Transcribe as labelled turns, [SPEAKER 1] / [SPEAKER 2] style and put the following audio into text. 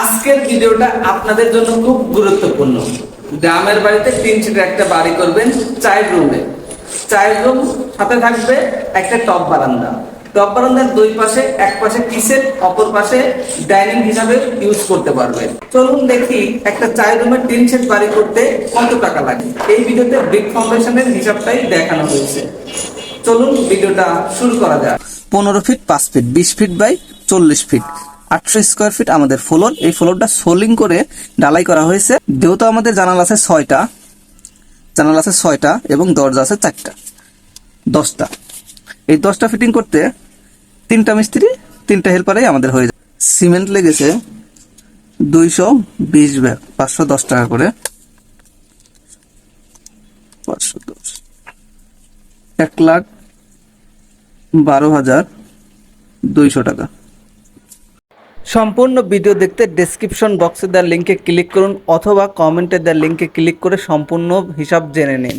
[SPEAKER 1] আজকের ভিডিওটা আপনাদের জন্য খুব গুরুত্বপূর্ণ। গ্রামের বাড়িতে তিন সিটের একটা বাড়ি করবেন চার রুমে চাইল্ড রুম সাথে থাকবে একটা টপ বারান্দা। টপ বারান্দার দুই পাশে, এক পাশে কিচেন, অপর পাশে ডাইনিং হিসাবে ইউজ করতে পারবেন। চলুন দেখি একটা চার রুমের তিন সেট বাড়ি করতে কত টাকা লাগে। এই ভিডিওতে ব্রিক ফাউন্ডেশনের হিসাবটাই দেখানো হয়েছে। চলুন ভিডিওটা শুরু করা যাক। পনেরো ফিট পাঁচ ফিট বিশ ফিট বাই চল্লিশ ফিট আটশো স্কোয়ার ফিট আমাদের ফ্লোর। এই ফ্লোরটা সোলিং করে ঢালাই করা হয়েছে। যেহেতু আমাদের জানালা আছে ছয়টা, জানালা আছে ছয়টা এবং দরজা আছে চারটা, দশটা। এই দশটা ফিটিং করতে তিনটা মিস্ত্রি, তিনটা হেল্পারেই আমাদের হয়ে যায়। সিমেন্ট লেগেছে দুইশো বিশ ব্যাগ, পাঁচশো দশ টাকা করে। পাঁচশো দশ। এক লাখ বারো হাজার দুইশো টাকা। সম্পূর্ণ ভিডিও দেখতে ডেসক্রিপশন বক্সে দেওয়ার লিঙ্কে ক্লিক করুন অথবা কমেন্টে দেওয়ার লিঙ্কে ক্লিক করে সম্পূর্ণ হিসাব জেনে নিন।